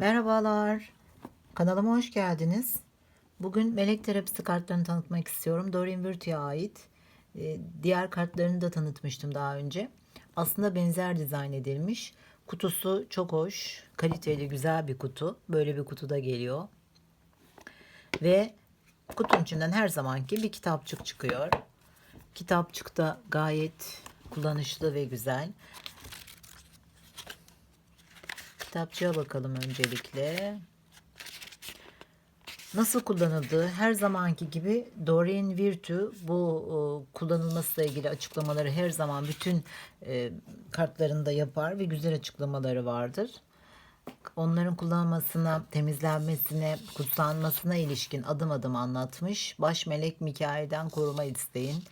Merhabalar. Kanalıma hoş geldiniz. Bugün melek terapisi kartlarını tanıtmak istiyorum. Doreen Virtue'ye ait. Ee, Diğer kartlarını da tanıtmıştım daha önce. Aslında benzer dizayn edilmiş. Kutusu çok hoş, kaliteli, güzel bir kutu. Böyle bir kutuda geliyor. Ve kutunun içinden her zamanki bir kitapçık çıkıyor. Kitapçık da gayet kullanışlı ve güzel. Kitapçıya bakalım öncelikle. Nasıl kullanıldığı her zamanki gibi Doreen Virtue bu e, kullanılmasıyla ilgili açıklamaları her zaman bütün e, kartlarında yapar ve güzel açıklamaları vardır. Onların kullanılmasına, temizlenmesine, kutsanmasına ilişkin adım adım anlatmış. Baş melek Mikail'den koruma isteyin.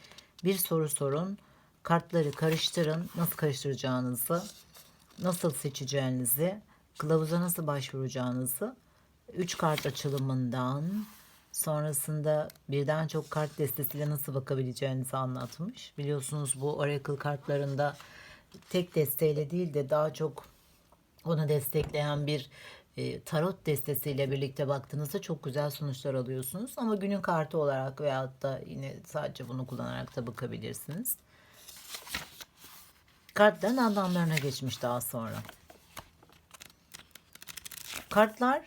Bir soru sorun. Kartları karıştırın. Nasıl karıştıracağınızı, nasıl seçeceğinizi, kılavuza nasıl başvuracağınızı 3 kart açılımından sonrasında birden çok kart destesiyle nasıl bakabileceğinizi anlatmış. Biliyorsunuz bu Oracle kartlarında tek desteyle değil de daha çok onu destekleyen bir e, tarot destesiyle birlikte baktığınızda çok güzel sonuçlar alıyorsunuz. Ama günün kartı olarak veyahut da yine sadece bunu kullanarak da bakabilirsiniz. Kartların anlamlarına geçmiş daha sonra. Kartlar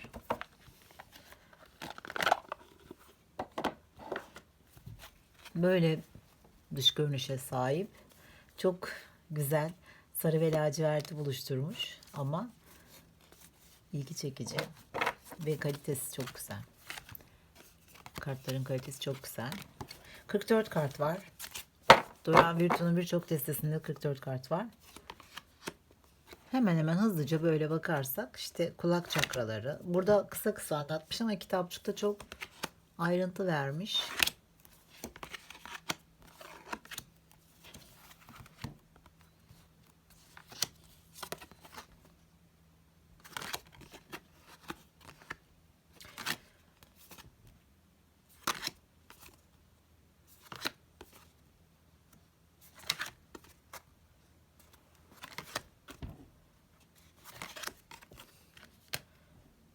böyle dış görünüşe sahip. Çok güzel sarı ve laciverti buluşturmuş ama ilgi çekici ve kalitesi çok güzel. Kartların kalitesi çok güzel. 44 kart var. Duran Virtu'nun birçok destesinde 44 kart var. Hemen hemen hızlıca böyle bakarsak işte kulak çakraları. Burada kısa kısa anlatmış ama kitapçıkta çok ayrıntı vermiş.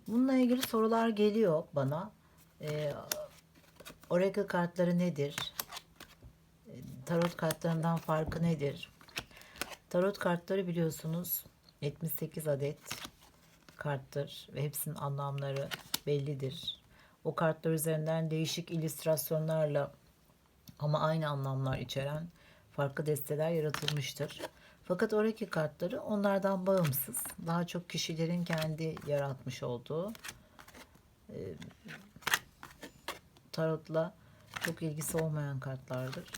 Bununla ilgili sorular geliyor bana. Ee, Oracle kartları nedir? Tarot kartlarından farkı nedir? Tarot kartları biliyorsunuz 78 adet karttır ve hepsinin anlamları bellidir. O kartlar üzerinden değişik illüstrasyonlarla ama aynı anlamlar içeren farklı desteler yaratılmıştır. Fakat oradaki kartları onlardan bağımsız. Daha çok kişilerin kendi yaratmış olduğu e, tarotla çok ilgisi olmayan kartlardır.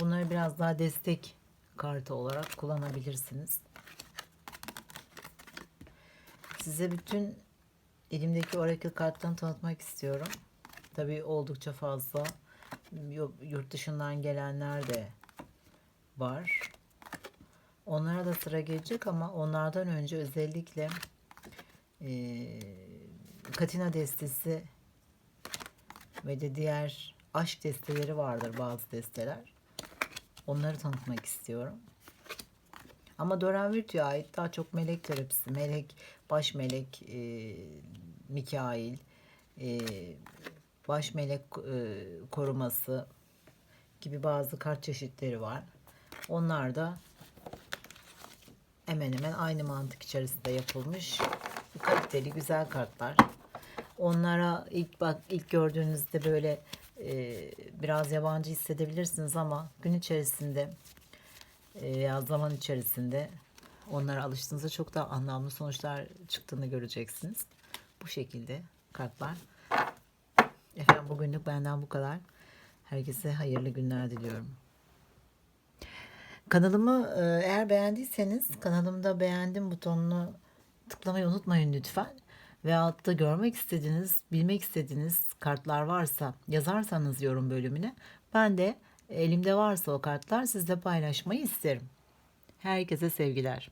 Bunları biraz daha destek kartı olarak kullanabilirsiniz. Size bütün elimdeki Oracle kartlarını tanıtmak istiyorum. Tabii oldukça fazla yurt dışından gelenler de var. Onlara da sıra gelecek ama onlardan önce özellikle e, Katina destesi ve de diğer aşk desteleri vardır bazı desteler. Onları tanıtmak istiyorum. Ama Doran Virtue'ya ait daha çok melek terapisi, melek, baş melek, e, Mikail, e, baş melek e, koruması gibi bazı kart çeşitleri var. Onlar da hemen hemen aynı mantık içerisinde yapılmış kaliteli güzel kartlar. Onlara ilk bak ilk gördüğünüzde böyle e, biraz yabancı hissedebilirsiniz ama gün içerisinde e, ya zaman içerisinde onlara alıştığınızda çok daha anlamlı sonuçlar çıktığını göreceksiniz. Bu şekilde kartlar. Efendim bugünlük benden bu kadar. Herkese hayırlı günler diliyorum. Kanalımı e, eğer beğendiyseniz kanalımda beğendim butonunu tıklamayı unutmayın lütfen. Ve altta görmek istediğiniz, bilmek istediğiniz kartlar varsa yazarsanız yorum bölümüne ben de elimde varsa o kartlar sizle paylaşmayı isterim. Herkese sevgiler.